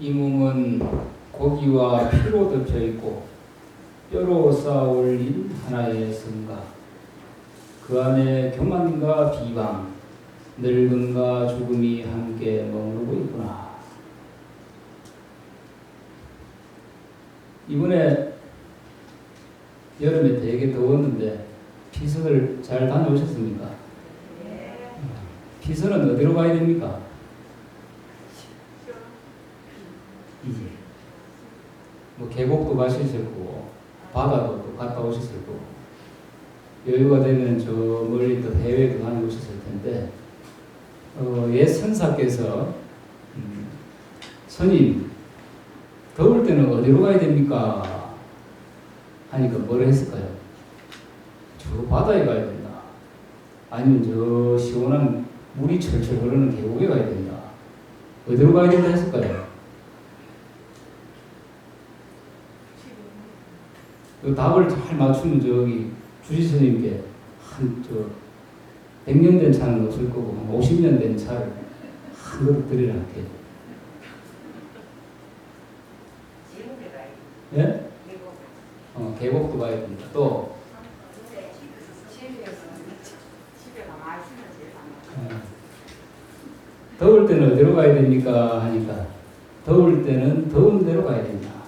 이 몸은 고기와 피로 덮여 있고 뼈로 쌓아 올린 하나의 성가. 그 안에 교만과 비방, 늙음과 죽음이 함께 머무르고 있구나. 이번에 여름에 되게 더웠는데 피서를 잘 다녀오셨습니까? 피서는 어디로 가야 됩니까? 뭐 계곡도 가셨을 거고 바다도 또 갔다 오셨을 거고 여유가 되면 저 멀리 또 해외도 다녀오셨을 텐데 어, 옛 선사께서 음, 스님 더울 때는 어디로 가야 됩니까? 하니까 뭘 했을까요? 저 바다에 가야 된다. 아니면 저 시원한 물이 철철 흐르는 계곡에 가야 된다. 어디로 가야 된다 했을까요? 그 답을 잘 맞추면 저기 주지스님께 한저 100년 된 차는 없을 거고 한 50년 된 차를 한 그릇 드리라 할게. 예? 어, 계곡도 가야 된다. 또 어, 더울 때는 어디로 가야 됩니까? 하니까 더울 때는 더운 데로 가야 된다.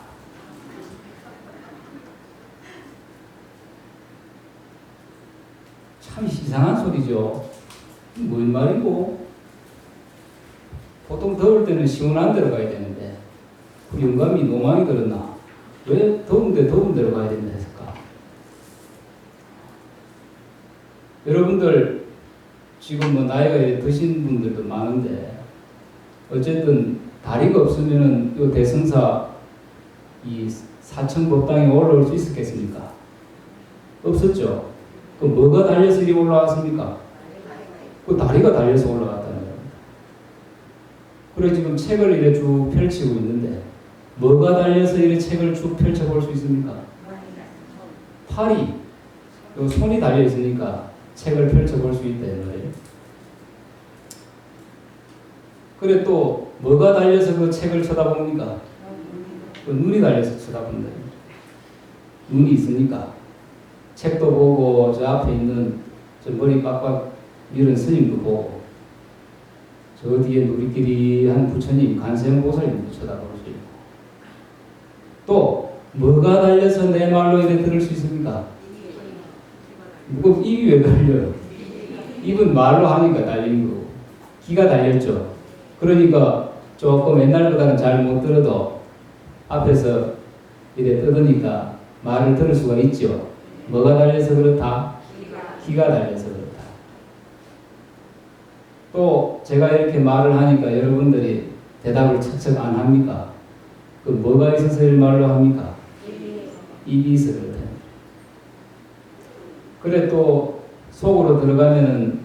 참 소리죠. 뭔 말이고? 보통 더울 때는 시원한 데로 가야 되는데 그 영감이 노망이 들었나? 왜 더운데 더운 데로 가야 된다 했을까? 여러분들 지금 뭐 나이가 드신 분들도 많은데 어쨌든 다리가 없으면은 이 대성사 이 사천 법당에 올라올 수 있었겠습니까? 없었죠. 그 뭐가 달려서 이리 올라왔습니까? 그 다리가 달려서 올라갔다는 겁니다. 그래 지금 책을 이래 쭉 펼치고 있는데 뭐가 달려서 이래 책을 쭉 펼쳐볼 수 있습니까? 팔이 요 손이 달려 있으니까 책을 펼쳐볼 수 있다 이 말이에요. 그래 또 뭐가 달려서 그 책을 쳐다봅니까? 그 눈이 달려서 쳐다본다. 눈이 있으니까 책도 보고 저 앞에 있는 저 머리 빡빡 이런 스님도 보고 저 뒤에 누리끼리 한 부처님 간세음보살님도 쳐다볼 수 있고 또 뭐가 달려서 내 말로 이래 들을 수 있습니까? 뭐 입이 왜 달려요? 입은 말로 하니까 달린 거고 기가 달렸죠. 그러니까 조금 옛날보다는 잘 못 들어도 앞에서 이래 뜯으니까 말을 들을 수가 있죠. 뭐가 달려서 그렇다? 기가 달려서 그렇다. 또 제가 이렇게 말을 하니까 여러분들이 대답을 척척 안 합니까? 그 뭐가 있어서 이 말로 합니까? 입이 있어 그렇다. 그래 또 속으로 들어가면은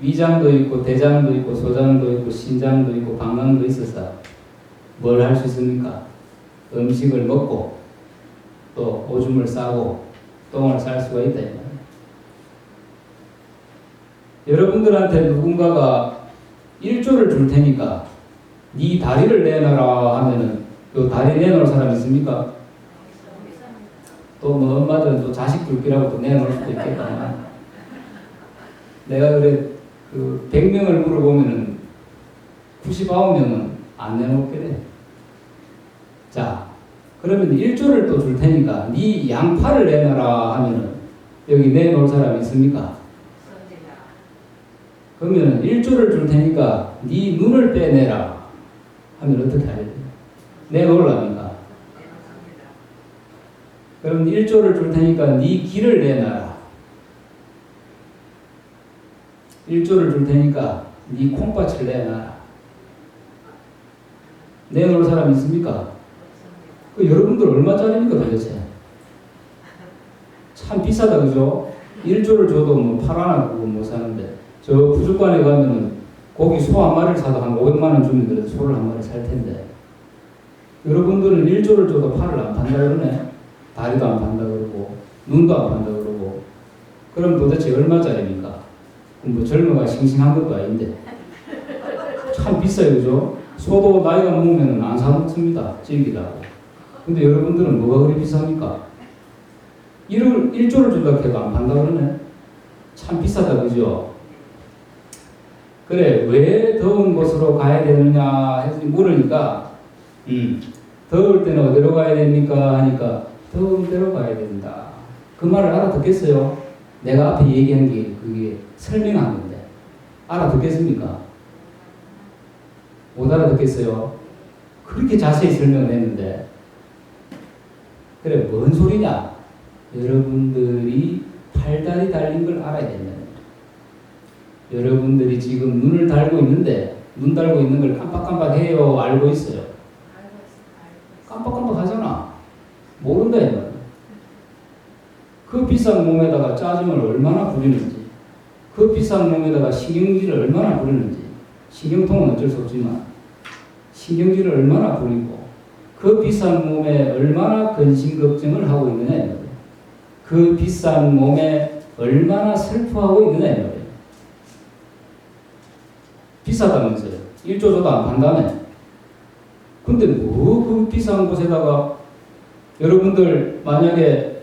위장도 있고 대장도 있고 소장도 있고 신장도 있고 방광도 있어서 뭘 할 수 있습니까? 음식을 먹고 또 오줌을 싸고 똥을 쌀 수가 있다. 여러분들한테 누군가가 1조를 줄 테니까 네 다리를 내놔라 하면은 그 다리 내놓을 사람 있습니까? 또 뭐 엄마들은 또 자식 줄기라고 또 내놓을 수도 있겠다. 내가 그래 그 100명을 물어보면은 99명은 안 내놓게 돼. 자, 그러면 1조를 또 줄 테니까 네 양팔을 내놔라 하면은 여기 내놓을 사람 있습니까? 그러면 1조를 줄 테니까 네 눈을 빼내라 하면 어떻게 해야 돼? 내놓으랍니까? 그럼 1조를 줄 테니까 네 귀를 내놔라. 1조를 줄 테니까 네 콩밭을 내놔라. 내놓을 사람 있습니까? 그 여러분들 얼마짜리입니까 도대체? 참 비싸다 그죠? 1조를 줘도 뭐팔 하나 그거 못 사는데 저 부족관에 가면은 고기 소 한 마리를 사도 한 500만 원 주면 그래도 소를 한 마리 살 텐데 여러분들은 1조를 줘도 팔을 안 판다 그러네 다리도 안 판다 그러고 눈도 안 판다 그러고 그럼 도대체 얼마짜리입니까? 뭐 젊어가 싱싱한 것도 아닌데 참 비싸요 그죠? 소도 나이가 먹으면 안 사먹습니다. 질기다고. 근데 여러분들은 뭐가 그리 비쌉니까? 1을, 1조를 준다 해도 안 판다 그러네. 참 비싸다, 그죠? 그래, 왜 더운 곳으로 가야 되느냐 해서 물으니까, 음, 더울 때는 어디로 가야 됩니까? 하니까, 더운 데로 가야 된다. 그 말을 알아듣겠어요? 내가 앞에 얘기한 게 그게 설명한 건데. 알아듣겠습니까? 못 알아듣겠어요? 그렇게 자세히 설명을 했는데. 그래, 뭔 소리냐? 여러분들이 팔다리 달린 걸 알아야 된다. 여러분들이 지금 눈을 달고 있는데, 눈 달고 있는 걸 깜빡깜빡 해요? 알고 있어요? 깜빡깜빡 하잖아. 모른다, 이 말이야. 그 비싼 몸에다가 짜증을 얼마나 부리는지, 그 비싼 몸에다가 신경질을 얼마나 부리는지, 신경통은 어쩔 수 없지만, 신경질을 얼마나 부리고, 그 비싼 몸에 얼마나 근심 걱정을 하고 있느냐. 그 비싼 몸에 얼마나 슬퍼하고 있느냐. 비싸다면서요. 1조 줘도 안 판다며. 근데 뭐 그 비싼 곳에다가 여러분들 만약에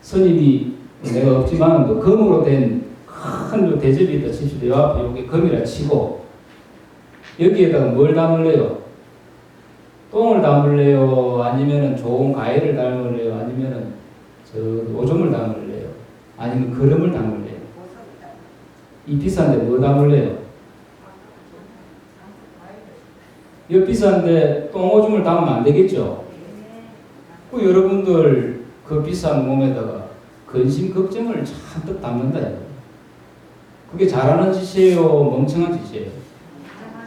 스님이 내가 없지만 뭐 금으로 된 큰 대접이 있다 칩시다. 요 여기 금이라 치고 여기에다가 뭘 담을래요? 똥을 담을래요? 아니면은 좋은 과일을 담을래요? 아니면은 저 오줌을 담을래요? 아니면 그름을 담을래요? 이 비싼데 뭐 담을래요? 이 비싼데 똥 오줌을 담으면 안 되겠죠? 그 여러분들 그 비싼 몸에다가 근심 걱정을 잔뜩 담는다. 그게 잘하는 짓이에요? 멍청한 짓이에요?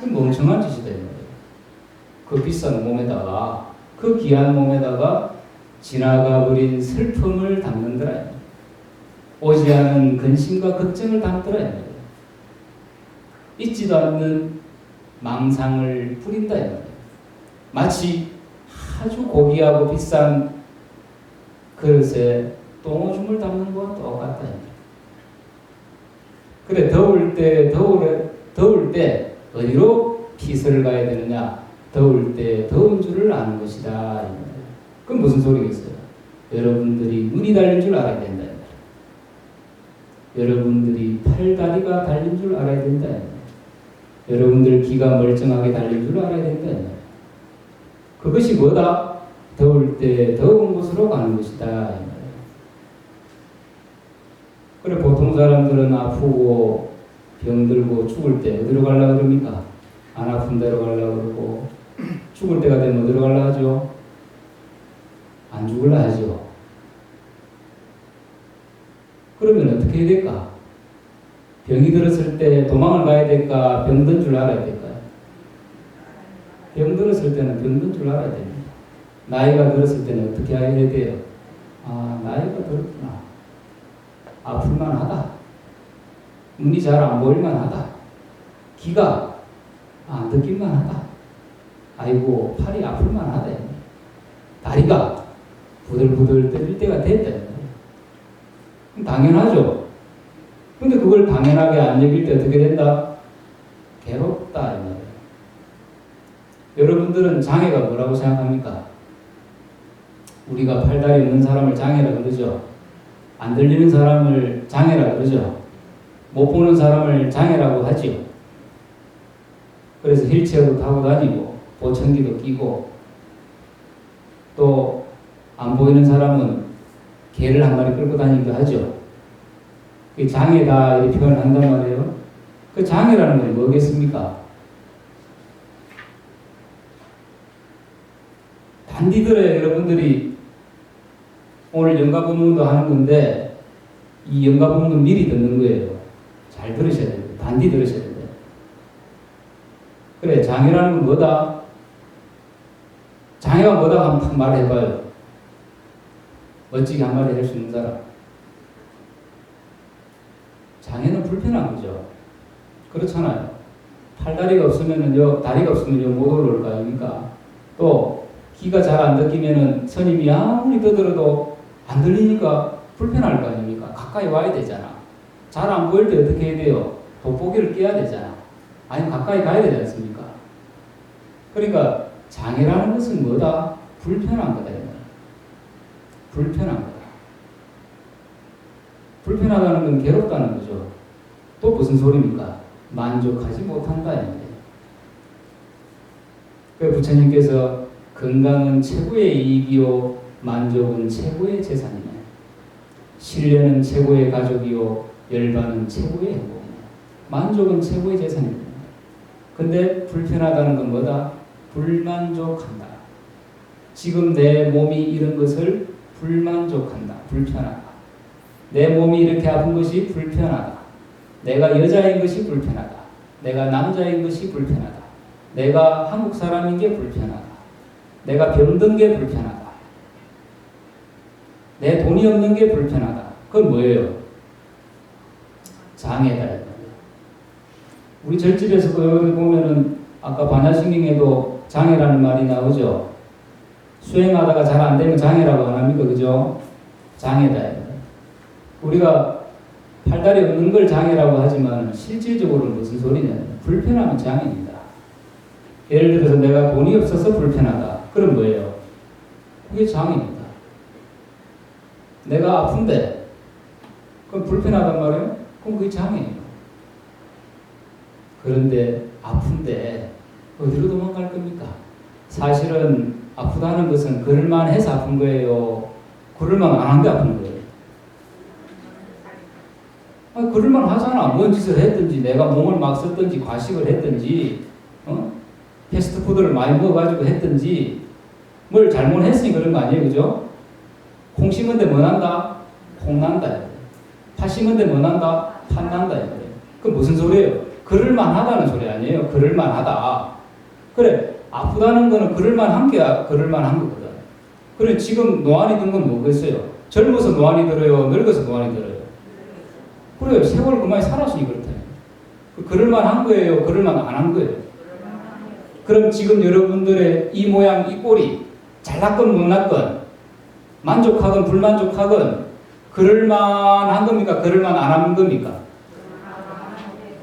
그 멍청한 짓이다. 그 비싼 몸에다가 그 귀한 몸에다가 지나가 버린 슬픔을 담는더라. 오지 않은 근심과 걱정을 담더라. 잊지도 않는 망상을. 이거예요. 마치 아주 고귀하고 비싼 그릇에 똥오줌을 담는 거와 똑같다. 그래 더울 때 더울 더울 때 어디로 피서를 가야 되느냐? 더울 때 더운 줄을 아는 것이다. 그럼 무슨 소리겠어요? 여러분들이 눈이 달린 줄 알아야 된다. 여러분들이 팔다리가 달린 줄 알아야 된다. 여러분들 귀가 멀쩡하게 달린 줄 알아야 된다. 그것이 뭐다? 더울 때 더운 곳으로 가는 것이다. 그래 보통 사람들은 아프고 병들고 죽을 때 어디로 가려고 그럽니까? 안 아픈 데로 가려고 그러고 죽을 때가 되면 어디로 가려고 하죠? 안 죽을라 하죠. 그러면 어떻게 해야 될까? 병이 들었을 때 도망을 가야 될까? 병든 줄 알아야 될까요? 병 들었을 때는 병든 줄 알아야 됩니다. 나이가 들었을 때는 어떻게 해야 돼요? 아, 나이가 들었구나. 아플만 하다. 눈이 잘 안 보일만 하다. 귀가 안 듣길만 하다. 아이고, 팔이 아플만 하다. 다리가 부들부들 떨릴 때가 됐다. 당연하죠. 근데 그걸 당연하게 안 여길 때 어떻게 된다? 괴롭다. 여러분들은 장애가 뭐라고 생각합니까? 우리가 팔다리 없는 사람을 장애라 그러죠. 안 들리는 사람을 장애라 그러죠. 못 보는 사람을 장애라고 하지요. 그래서 휠체어도 타고 다니고 보청기도 끼고 또 안 보이는 사람은 개를 한 마리 끌고 다니기도 하죠. 그 장애다 이렇게 표현을 한단 말이에요. 그 장애라는 건 뭐겠습니까? 단디 들어야 여러분들이 오늘 연가 본문도 하는 건데 이 연가 본문 미리 듣는 거예요. 잘 들으셔야 돼요. 단디 들으셔야 돼요. 그래 장애라는 건 뭐다? 장애가 뭐다 한번 말해봐요. 멋지게 한마디 할 수 있는 사람. 장애는 불편한 거죠. 그렇잖아요. 팔다리가 없으면은요, 다리가 없으면요, 못 올라올 거 아닙니까? 또, 귀가 잘 안 듣기면은 스님이 아무리 떠들어도 안 들리니까 불편할 거 아닙니까? 가까이 와야 되잖아. 잘 안 보일 때 어떻게 해야 돼요? 돋보기를 껴야 되잖아. 아니면 가까이 가야 되지 않습니까? 그러니까 장애라는 것은 뭐다? 불편한 거다. 불편한 거다. 불편하다는 건 괴롭다는 거죠. 또 무슨 소리입니까? 만족하지 못한다. 이 말이에요. 그 부처님께서 건강은 최고의 이익이요 만족은 최고의 재산이네. 신뢰는 최고의 가족이요 열반은 최고의 행복이네. 만족은 최고의 재산입니다. 근데 불편하다는 건 뭐다? 불만족한다. 지금 내 몸이 이런 것을 불만족한다. 불편하다. 내 몸이 이렇게 아픈 것이 불편하다. 내가 여자인 것이 불편하다. 내가 남자인 것이 불편하다. 내가 한국 사람인 게 불편하다. 내가 병든 게 불편하다. 내 돈이 없는 게 불편하다. 그건 뭐예요? 장애다. 우리 절집에서도 여기 보면은 아까 반야신경에도 장애라는 말이 나오죠. 수행하다가 잘 안 되면 장애라고 안 합니까? 그죠? 장애다. 우리가 팔다리 없는 걸 장애라고 하지만 실질적으로는 무슨 소리냐면 불편하면 장애입니다. 예를 들어서 내가 돈이 없어서 불편하다. 그럼 뭐예요? 그게 장애입니다. 내가 아픈데 그럼 불편하단 말이에요? 그럼 그게 장애예요. 그런데 아픈데 어디로 도망갈 겁니까? 사실은 아프다는 것은 그럴만 해서 아픈 거예요. 그럴만 안 한 게 아픈 거예요. 아, 그럴만 하잖아. 뭔 짓을 했든지, 내가 몸을 막 썼든지, 과식을 했든지, 어? 패스트푸드를 많이 먹어가지고 했든지, 뭘 잘못했으니 그런 거 아니에요, 그죠? 콩 심은데 뭐 난다? 콩 난다. 파 심은데 뭐 난다? 팥 난다. 그 무슨 소리예요? 그럴만 하다는 소리 아니에요? 그럴만 하다. 그래, 아프다는 거는 그럴만 한 게 그럴만 한 거거든. 그래, 지금 노안이 든 건 뭐겠어요? 젊어서 노안이 들어요? 늙어서 노안이 들어요? 그래요. 세월 그만이 살았으니 그렇다. 그 그럴만 한 거예요? 그럴만 안 한 거예요? 그럼 지금 여러분들의 이 모양, 이 꼴이 잘났건 못났건 만족하건 불만족하건 그럴만한 겁니까? 그럴만 안 한 겁니까?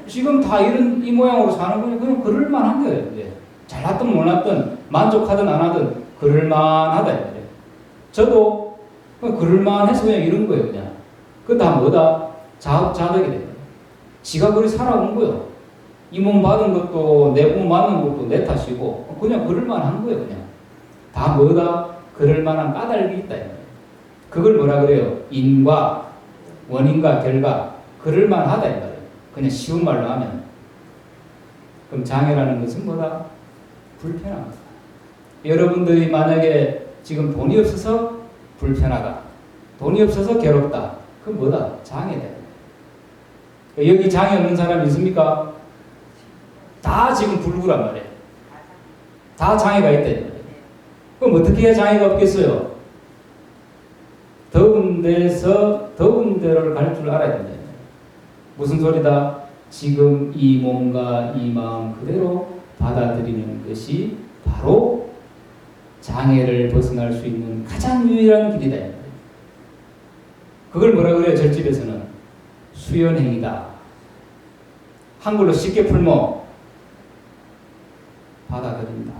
지금 다 이런 이 모양으로 사는 거니 그냥 그럴만한 거예요. 이제. 잘났든 몰랐든 만족하든 안 하든 그럴만하다. 이제. 저도 그럴만해서 그냥 이런 거예요. 그냥. 그다 뭐다? 자업 자득이 돼요. 지가 그리 살아온 거예요. 이 몸 받은 것도 내 몸 맞는 것도 내 탓이고 그냥 그럴만한 거예요. 그냥. 다 뭐다? 그럴만한 까닭이 있다. 이거예요. 그걸 뭐라 그래요? 인과 원인과 결과 그럴만하다 이 말이에요. 그냥 쉬운 말로 하면 그럼 장애라는 것은 뭐다? 불편한 거다. 여러분들이 만약에 지금 돈이 없어서 불편하다. 돈이 없어서 괴롭다. 그건 뭐다? 장애다. 여기 장애 없는 사람 있습니까? 다 지금 불구란 말이에요. 다 장애가 있다. 그럼 어떻게 해야 장애가 없겠어요? 더운 데서 더운 데를 갈 줄 알아야 된다. 무슨 소리다? 지금 이 몸과 이 마음 그대로 받아들이는 것이 바로 장애를 벗어날 수 있는 가장 유일한 길이다. 그걸 뭐라 그래요? 절집에서는 수연행이다. 한글로 쉽게 풀면 받아들인다.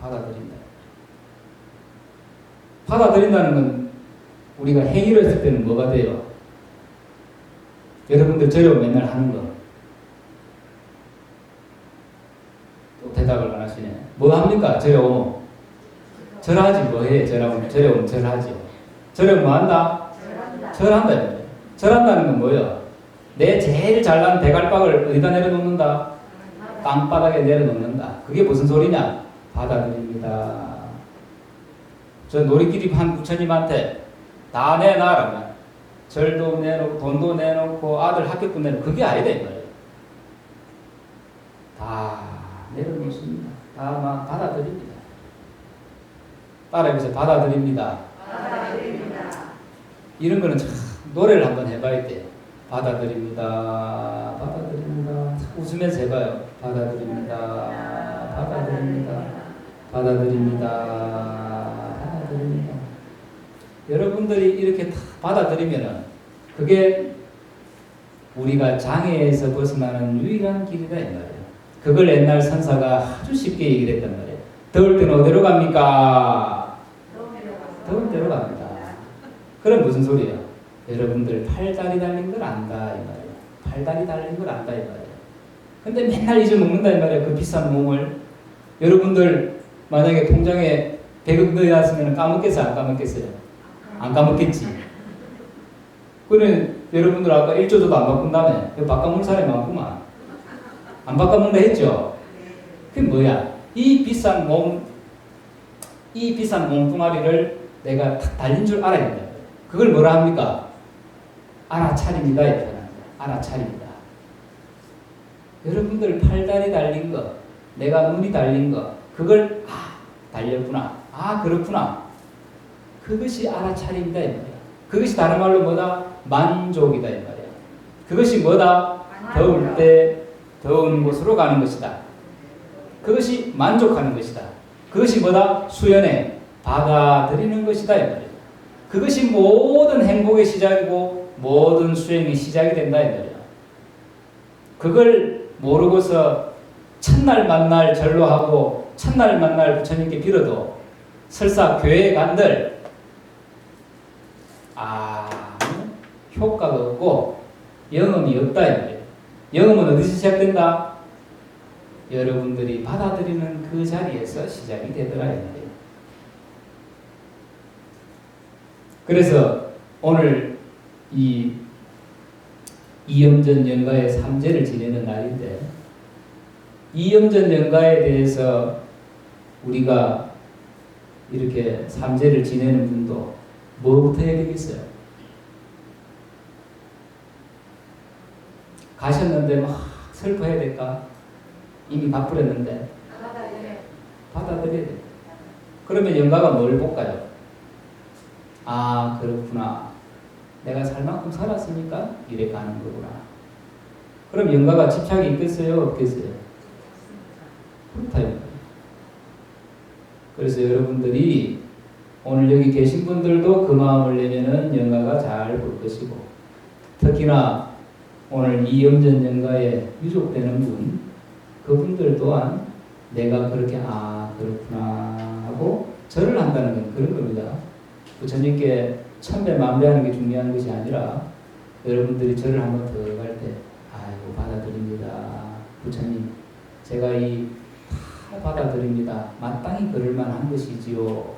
받아들인다. 받아들인다는 건 우리가 행위를 했을 때는 뭐가 돼요? 여러분들 절여 맨날 하는 거. 또 대답을 안 하시네. 뭐 합니까? 오면. 절하지 뭐 해? 절하면 오면 절하지. 절여 뭐 한다? 절한다. 절한다는 건 뭐예요? 내 제일 잘난 대갈박을 어디다 내려놓는다? 땅바닥에 내려놓는다. 그게 무슨 소리냐? 받아들입니다. 저 놀이기리 한 부처님한테 다 내놔라면 절도 내놓고 돈도 내놓고 아들 학교도 내놓고 그게 아니다 이 말이에요. 다 내려놓습니다. 다 막 받아들입니다. 따라해보세요. 받아들입니다. 이런 거는 참 노래를 한번 해봐야 돼요. 받아들입니다. 받아들입니다. 웃으면서 해봐요. 받아들입니다. 받아들입니다. 받아들입니다. 받아들입니다. 여러분들이 이렇게 다 받아들이면은 그게 우리가 장애에서 벗어나는 유일한 길이다 이 말이에요. 그걸 옛날 선사가 아주 쉽게 얘기를 했단 말이에요. 더울 때는 어디로 갑니까? 더울 때로 갑니다. 그럼 무슨 소리예요? 여러분들 팔다리 달린 걸 안다 이 말이에요. 팔다리 달린 걸 안다 이 말이에요. 근데 맨날 잊어먹는다 이 말이에요. 그 비싼 몸을. 여러분들 만약에 통장에 100억 넣어놨으면 까먹겠어요? 안 까먹겠어요? 안 까먹겠지. 그래 여러분들 아까 1조도 안 바꾼다며. 그 바꿔먹는 사람이 많구만. 안 바꿔먹는다 했죠? 그게 뭐야? 이 비싼 몸, 이 비싼 몸뚱아리를 내가 탁 달린 줄 알아야 된다. 그걸 뭐라 합니까? 알아차립니다. 알아차립니다. 여러분들 팔다리 달린 거, 내가 눈이 달린 거, 그걸 아 달렸구나, 아 그렇구나. 그것이 말이야. 그것이 다른 말로 뭐다? 만족이다 이 말이야. 그것이 뭐다? 더울 때 더운 곳으로 가는 것이다. 그것이 만족하는 것이다. 그것이 뭐다? 수연에 받아들이는 것이다 이 말이야. 그것이 모든 행복의 시작이고 모든 수행의 시작이 된다 이 말이야. 그걸 모르고서 첫날 만날 절로 하고 첫날 만날 부처님께 빌어도 설사 교회에 간들 아 효과가 없고 영험이 없다 이 말이에요. 영험은 어디서 시작된다? 여러분들이 받아들이는 그 자리에서 시작이 되더라 이 말이에요. 그래서 오늘 이 이염전 연가의 삼재를 지내는 날인데 이염전 연가에 대해서 우리가 이렇게 삼재를 지내는 분도 뭐부터 해야 되겠어요? 가셨는데 막 슬퍼해야 될까? 이미 바쁘렸는데 받아들여야 돼. 그러면 연가가 뭘 볼까요? 아 그렇구나. 내가 살 만큼 살았으니까 이래 가는 거구나. 그럼 연가가 집착이 있겠어요? 없겠어요? 그렇다요. 그래서 여러분들이 오늘 여기 계신 분들도 그 마음을 내면은 연가가 잘 볼 것이고 특히나 오늘 이염전 연가에 유족되는 분 그분들 또한 내가 그렇게 아 그렇구나 하고 절을 한다는 건 그런 겁니다. 부처님께 천배 만배하는 게 중요한 것이 아니라 여러분들이 절을 한번 더갈때 아이고 받아들입니다. 부처님 제가 이 다 받아들입니다. 마땅히 그럴 만한 것이지요.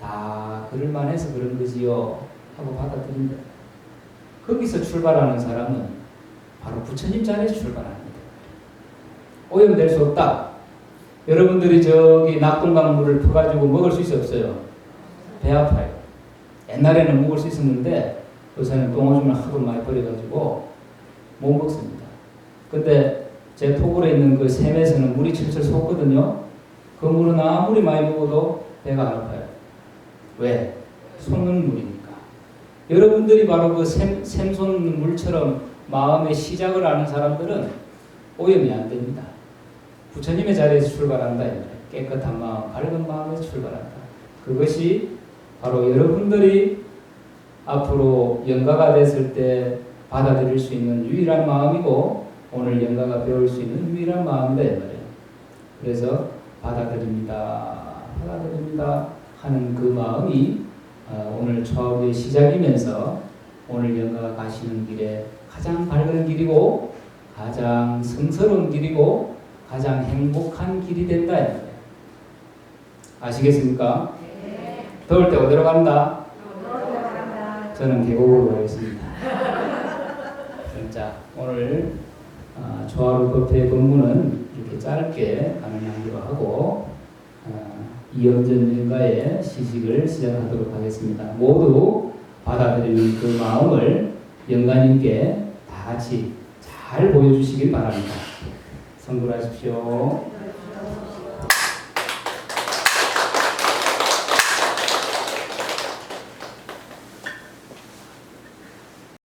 다 그럴 만해서 그런 거지요. 하고 받아들인다. 거기서 출발하는 사람은 바로 부처님 자리에서 출발합니다. 오염될 수 없다. 여러분들이 저기 낙동강물을 퍼가지고 먹을 수 있어 없어요? 배 아파요. 옛날에는 먹을 수 있었는데 요새는 똥오줌을 하도 많이 버려가지고 못 먹습니다. 근데 제 토굴에 있는 그 샘에서는 물이 철철 솟거든요. 그 물은 아무리 많이 먹어도 배가 안 아파요. 왜? 솟는 물이니까. 여러분들이 바로 그 샘, 샘 솟는 물처럼 마음의 시작을 아는 사람들은 오염이 안 됩니다. 부처님의 자리에서 출발한다. 깨끗한 마음, 밝은 마음에서 출발한다. 그것이 바로 여러분들이 앞으로 영가가 됐을 때 받아들일 수 있는 유일한 마음이고 오늘 영가가 배울 수 있는 유일한 이 말이에요. 그래서 받아들입니다, 받아들입니다 하는 그 마음이 어, 오늘 초하루의 시작이면서 오늘 영가가 가시는 길에 가장 밝은 길이고 가장 성스러운 길이고 가장 행복한 길이 된다. 아시겠습니까? 더울 때 어디로 간다? 저는 계곡으로 가겠습니다. 자, 오늘 어, 조화로 법회 본문은 이렇게 짧게 가능하기로 하고 어, 이영전 일가의 시식을 시작하도록 하겠습니다. 모두 받아들이는 그 마음을 영가님께 다 같이 잘 보여주시길 바랍니다. 성불하십시오.